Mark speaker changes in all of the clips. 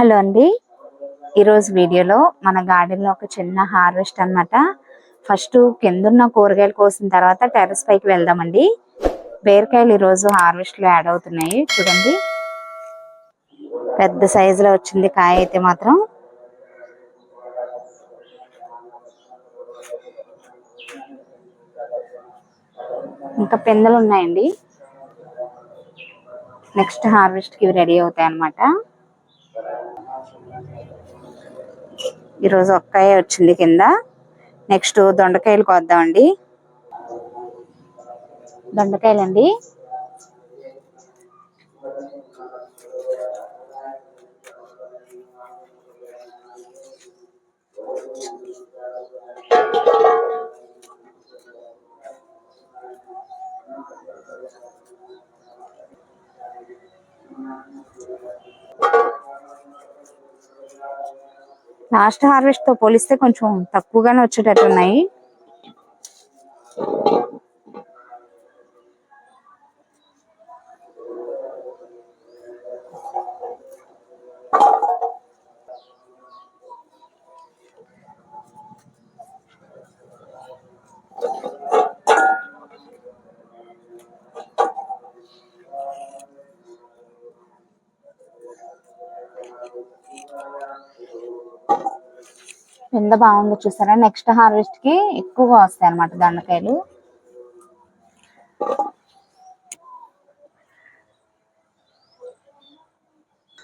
Speaker 1: Hello అండి. ఈరోజు వీడియోలో మన గార్డెన్లో ఒక చిన్న హార్వెస్ట్ అన్నమాట. ఫస్ట్ కిందున్న కూరగాయలు కోసిన తర్వాత టెర్రస్ పైకి వెళ్దామండి. బీరకాయలు ఈరోజు హార్వెస్ట్లో యాడ్ అవుతున్నాయి. చూడండి. పెద్ద సైజులో వచ్చింది కాయ అయితే మాత్రం. ఇంకా పిందెలు ఉన్నాయండి. నెక్స్ట్ హార్వెస్ట్కి ఇవి రెడీ అవుతాయి అన్నమాట ఈరోజు ఒక్కాయ వచ్చింది కింద. నెక్స్ట్ దొండకాయలు కోద్దామండి. దొండకాయలండి. లాస్ట్ హార్వెస్ట్తో పోలిస్తే కొంచెం తక్కువగానే వచ్చేటట్టు కింద బాగుందో చూసారా? నెక్స్ట్ హార్వెస్ట్కి ఎక్కువగా వస్తాయి అన్నమాట దొండకాయలు.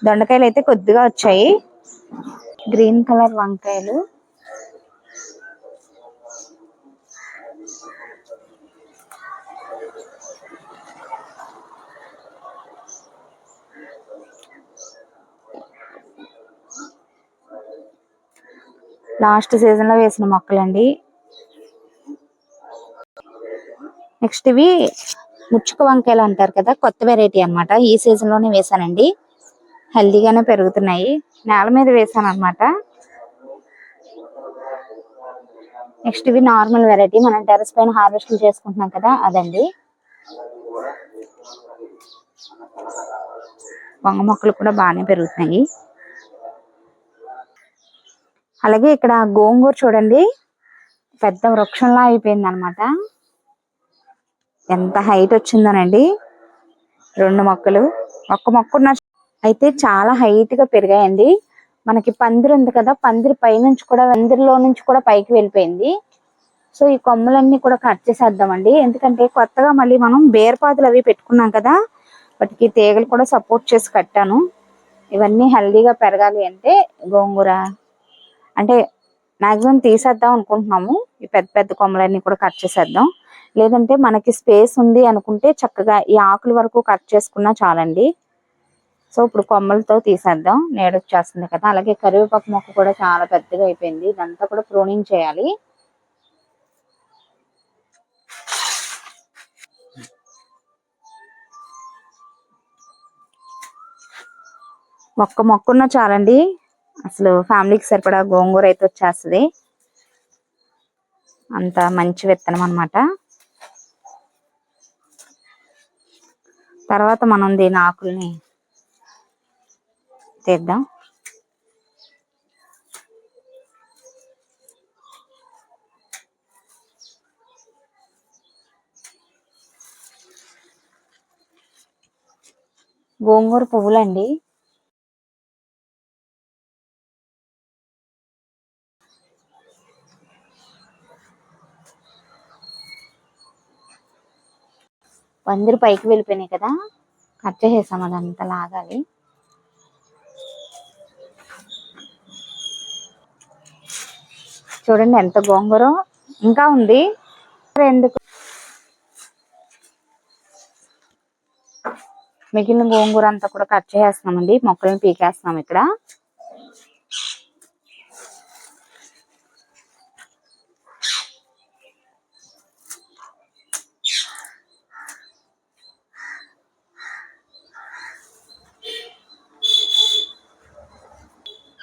Speaker 1: దొండకాయలు అయితే కొద్దిగా వచ్చాయి. గ్రీన్ కలర్ వంకాయలు. లాస్ట్ సీజన్లో వేసిన మొక్కలండి. నెక్స్ట్ ఇవి ముచ్చుక వంకాయలు అంటారు కదా కొత్త వెరైటీ అన్నమాట. ఈ సీజన్లోనే వేసానండి. హెల్దీగానే పెరుగుతున్నాయి. నేల మీద వేసాను అనమాట నెక్స్ట్ ఇవి నార్మల్ వెరైటీ. మనం టెరస్ పైన హార్వెస్ట్ చేసుకుంటున్నాం కదా అదండి. వంగ మొక్కలు కూడా బాగానే పెరుగుతున్నాయి. అలాగే ఇక్కడ గోంగూర చూడండి. పెద్ద వృక్షంలా అయిపోయింది అనమాట ఎంత హైట్ వచ్చిందోనండి. రెండు మొక్కలు. ఒక్క మొక్క అయితే చాలా హైట్గా పెరిగాయండి. మనకి పందిరి ఉంది కదా పందిరి పై నుంచి కూడా పందిరిలో నుంచి కూడా పైకి వెళ్ళిపోయింది. సో ఈ కొమ్మలన్నీ కూడా కట్ చేసేద్దామండి. ఎందుకంటే కొత్తగా మళ్ళీ మనం బేరపాదులు అవి పెట్టుకున్నాం కదా వాటికి తీగలు కూడా సపోర్ట్ చేసి కట్టాను. ఇవన్నీ హెల్దీగా పెరగాలి అంటే గోంగూర. అంటే మాక్సిమం తీసేద్దాం అనుకుంటున్నాము. ఈ పెద్ద పెద్ద కొమ్మలన్నీ కూడా కట్ చేసేద్దాం. లేదంటే మనకి స్పేస్ ఉంది అనుకుంటే చక్కగా ఈ ఆకుల వరకు కట్ చేసుకున్నా చాలండి. సో ఇప్పుడు కొమ్మలతో తీసేద్దాం. నేడొచ్చేస్తుంది కదా. అలాగే కరివేపాకు మొక్క కూడా చాలా పెద్దగా అయిపోయింది. ఇదంతా కూడా ప్రూనింగ్ చేయాలి. మొక్క ఉన్నా చాలండి. అసలు ఫ్యామిలీకి సరిపడా గోంగూర అయితే వచ్చేస్తుంది. అంత మంచి విత్తనం అన్నమాట. తర్వాత మనం దీని ఆకుల్ని తీద్దాం. గోంగూర పువ్వులండి. పందిరి పైకి వెళ్ళిపోయినాయి కదా. కట్ చేసేసాం అదంతా లాగాలి. చూడండి ఎంత గోంగూర. ఇంకా ఉంది. ఎందుకు? మిగిలిన గోంగూర అంతా కూడా కట్ చేసేస్తున్నామండి. మొక్కలను పీకేస్తున్నాం ఇక్కడ.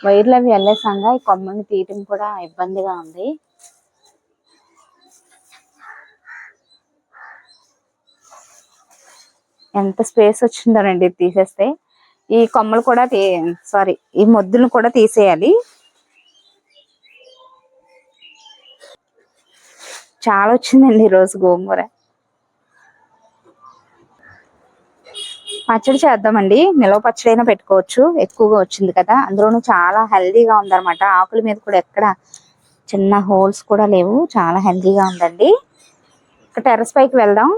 Speaker 1: వైర్లు అవి వెళ్ళేసాగా ఈ కొమ్మని తీయటం కూడా ఇబ్బందిగా ఉంది. ఎంత స్పేస్ వచ్చిందోనండి తీసేస్తే. ఈ కొమ్మలు కూడా తీ సారీ ఈ మొద్దులను కూడా తీసేయాలి. చాలా వచ్చిందండి ఈరోజు గోంగూర. పచ్చడి చేద్దామండి. నిలవ పచ్చడి అయినా పెట్టుకోవచ్చు. ఎక్కువగా వచ్చింది కదా. అందులోనూ చాలా హెల్దీగా ఉందన్నమాట. ఆకుల మీద కూడా ఎక్కడ చిన్న హోల్స్ కూడా లేవు. చాలా హెల్దీగా ఉందండి. ఇక టెర్రస్ పైకి వెళ్దాం.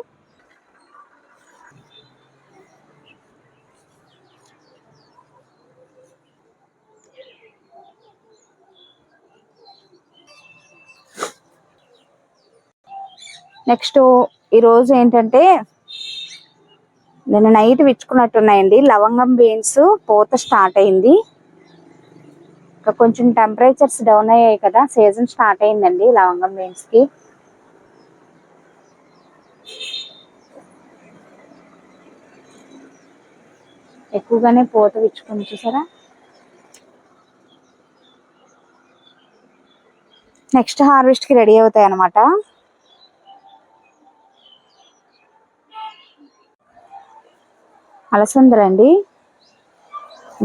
Speaker 1: నెక్స్ట్ ఈరోజు ఏంటంటే నేను నైట్ విచ్చుకున్నట్టున్నాయండి. లవంగం బీన్స్ పూత స్టార్ట్ అయింది. ఇంకా కొంచెం టెంపరేచర్స్ డౌన్ అయ్యాయి కదా సీజన్ స్టార్ట్ అయిందండి లవంగం బీన్స్కి ఎక్కువగానే పూత విచ్చుకుని చూసారా? నెక్స్ట్ హార్వెస్ట్కి రెడీ అవుతాయి అన్నమాట అలసందలండి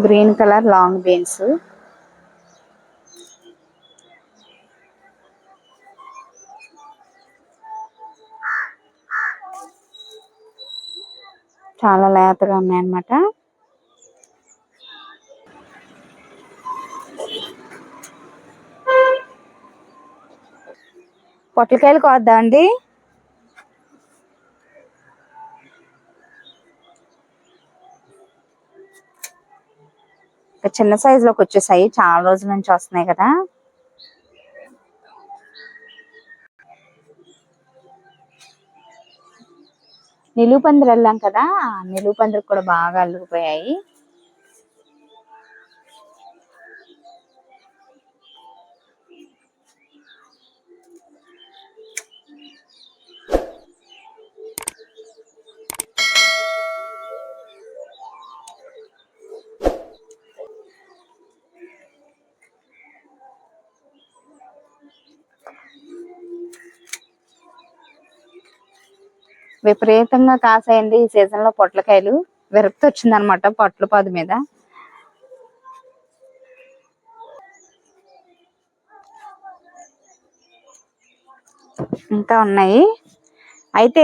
Speaker 1: గ్రీన్ కలర్ లాంగ్ బీన్స్ చాలా లేతగా ఉన్నాయన్నమాట. పొట్లకాయలు కోద్దా అండి చిన్న సైజ్లోకి వచ్చేసాయి. చాలా రోజుల నుంచి వస్తున్నాయి కదా. నిలువు పందిరి వెళ్ళాం కదా. నిలువు పందిరికి కూడా బాగా అల్లుకుపోయాయి. విపరీతంగా కాసాయండి ఈ సీజన్లో పొట్లకాయలు. విరక్తి వచ్చింది అనమాట పొట్ల పాదు మీద. ఇంకా ఉన్నాయి. అయితే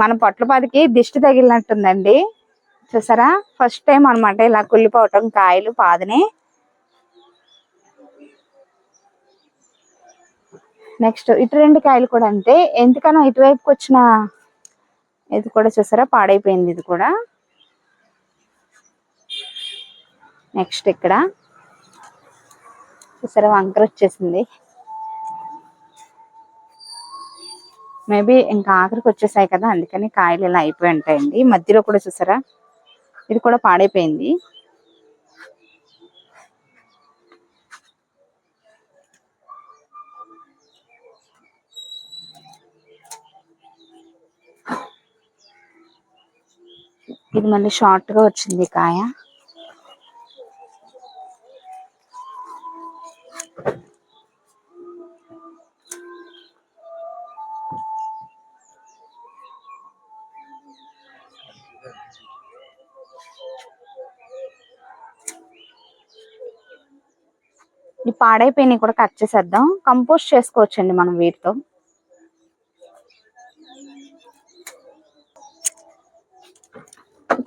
Speaker 1: మన పొట్లపాదికి దిష్టి తగిలినట్టుందండి. చూసారా? ఫస్ట్ టైం అన్నమాట ఇలా కుళ్ళిపోవటం కాయలు పాదని. నెక్స్ట్ ఇటు రెండు కాయలు కూడా అంతే. ఎందుకనో ఇటువైపుకి వచ్చిన ఇది కూడా చూసారా? పాడైపోయింది ఇది కూడా. నెక్స్ట్ ఇక్కడ. చూసారా? వంకర వచ్చేసింది. మేబీ ఇంకా ఆఖరికి వచ్చేసాయి కదా అందుకని కాయలు ఇలా అయిపోయి ఉంటాయండి. మధ్యలో కూడా చూసారా? ఇది కూడా పాడైపోయింది. ఇది మళ్ళీ షార్ట్గా వచ్చింది కాయ. ఈ పాడైపోయినవి కూడా కట్ చేసేద్దాం. కంపోస్ట్ చేసుకోవచ్చండి మనం వీటితో.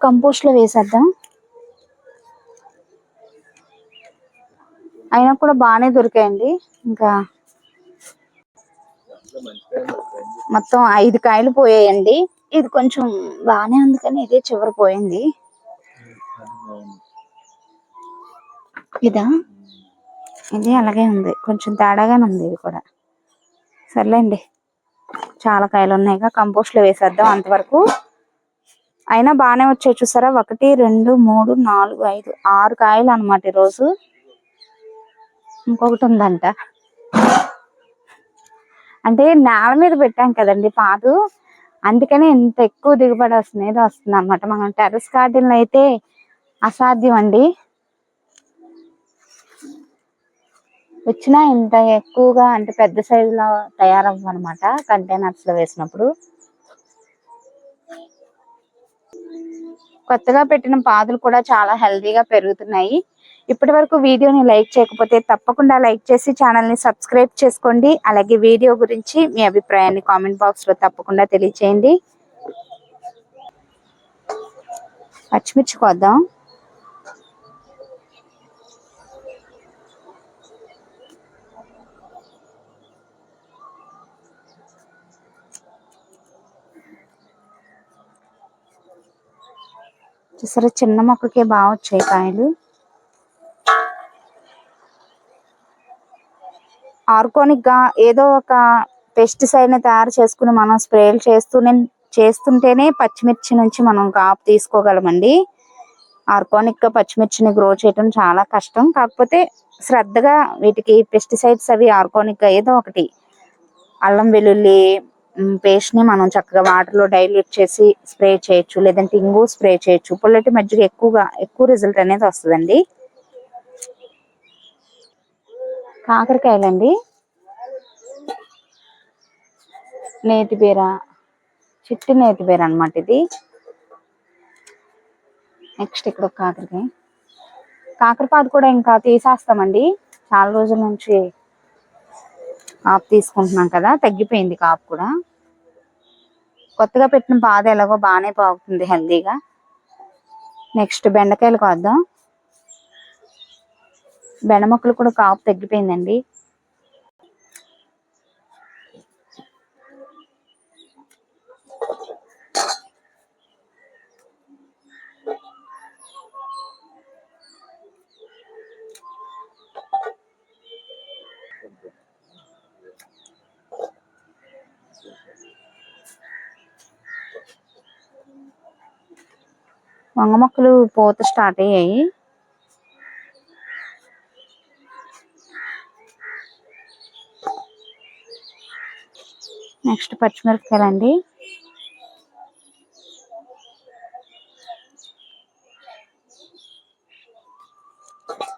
Speaker 1: కంపోస్ట్లో వేసేద్దాం. అయినా కూడా బాగానే దొరికాయండి. ఇంకా మొత్తం ఐదు కాయలు పోయాయండి. ఇది కొంచెం బాగానే ఉంది కానీ ఇదే చివరి పోయింది. ఇదా? ఇది అలాగే ఉంది. కొంచెం తేడాగానే ఉంది ఇది కూడా. సర్లేండి. చాలా కాయలు ఉన్నాయిగా. కంపోస్ట్లో వేసేద్దాం అంతవరకు. అయినా బాగానే వచ్చాయి చూసారా? ఒకటి రెండు మూడు నాలుగు ఐదు ఆరు కాయలు అన్నమాట ఈరోజు. ఇంకొకటి ఉందంట. అంటే నేల మీద పెట్టాం కదండి పాదు. అందుకనే ఇంత ఎక్కువ దిగుబడి వస్తుంది వస్తుంది అనమాట మనం టెర్రస్ గార్డెన్ అయితే అసాధ్యం అండి. వచ్చినా ఇంత ఎక్కువగా అంటే పెద్ద సైజులో తయారవ్వనమాట కంటైనర్స్లో కంటైనర్స్లో వేసినప్పుడు. కొత్తగా పెట్టిన పాదులు కూడా చాలా హెల్దీగా పెరుగుతున్నాయి. ఇప్పటి వరకు వీడియోని లైక్ చేయకపోతే తప్పకుండా లైక్ చేసి ఛానల్ని సబ్స్క్రైబ్ చేసుకోండి. అలాగే వీడియో గురించి మీ అభిప్రాయాన్ని కామెంట్ బాక్స్లో తప్పకుండా తెలియచేయండి. పచ్చిమిర్చి కొద్దాం. చూసారా? చిన్న మొక్కకే బాగా వచ్చాయి కాయలు. ఆర్గానిక్గా ఏదో ఒక పెస్టిసైడ్ని తయారు చేసుకుని మనం స్ప్రేలు చేస్తూనే చేస్తుంటేనే పచ్చిమిర్చి నుంచి మనం కాపు తీసుకోగలమండి. ఆర్గానిక్గా పచ్చిమిర్చిని గ్రో చేయడం చాలా కష్టం. కాకపోతే శ్రద్ధగా వీటికి పెస్టిసైడ్స్ అవి ఆర్గానిక్గా ఏదో ఒకటి. అల్లం వెల్లుల్లి పేస్ట్ని మనం చక్కగా వాటర్లో డైల్యూట్ చేసి స్ప్రే చేయొచ్చు. లేదంటే ఇంగు స్ప్రే చేయొచ్చు. పుల్లటి మజ్జిగ ఎక్కువగా ఎక్కువ రిజల్ట్ అనేది వస్తుందండి. కాకరకాయలండి. నేతి బీర చిట్టి నేతి బీర అన్నమాట ఇది. నెక్స్ట్ ఇక్కడ ఒక కాకరకాయ. కాకరపాదు కూడా ఇంకా తీసేస్తామండి. చాలా రోజుల నుంచి కాపు తీసుకుంటున్నాం కదా. తగ్గిపోయింది కాపు కూడా. కొత్తగా పెట్టిన బాధ ఎలాగో బాగానే బాగుతుంది హెల్దీగా. నెక్స్ట్ బెండకాయలు కోద్దాం. బెండ మొక్కలు కూడా కాపు తగ్గిపోయిందండి. వంగ మొక్కలు పూత స్టార్ట్ అయ్యాయి. నెక్స్ట్ పచ్చిమిరపకాయలండి.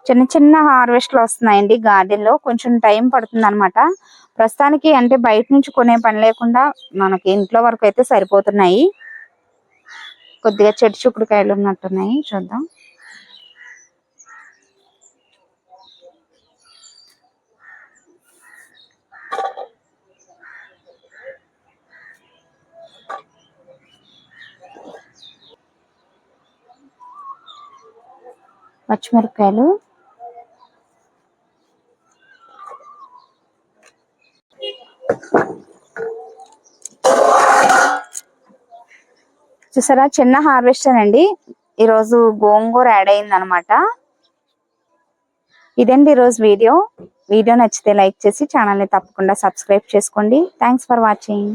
Speaker 1: చిన్న చిన్న హార్వెస్ట్లు వస్తున్నాయండి గార్డెన్లో కొంచెం టైం పడుతుంది అనమాట ప్రస్తుతానికి అంటే బయట నుంచి కొనే పని లేకుండా మనకి ఇంట్లో వరకు అయితే సరిపోతున్నాయి. కొద్దిగా చెట్టు చుక్కుడుకాయలు ఉన్నట్టున్నాయి. చూద్దాం. పచ్చిమిరపకాయలు. చూసారా? చిన్న హార్వెస్టర్ అండి ఈరోజు గోంగూర యాడ్ అయింది అనమాట ఇదండి ఈరోజు వీడియో. వీడియో నచ్చితే లైక్ చేసి ఛానల్ని తప్పకుండా సబ్స్క్రైబ్ చేసుకోండి. Thanks for watching.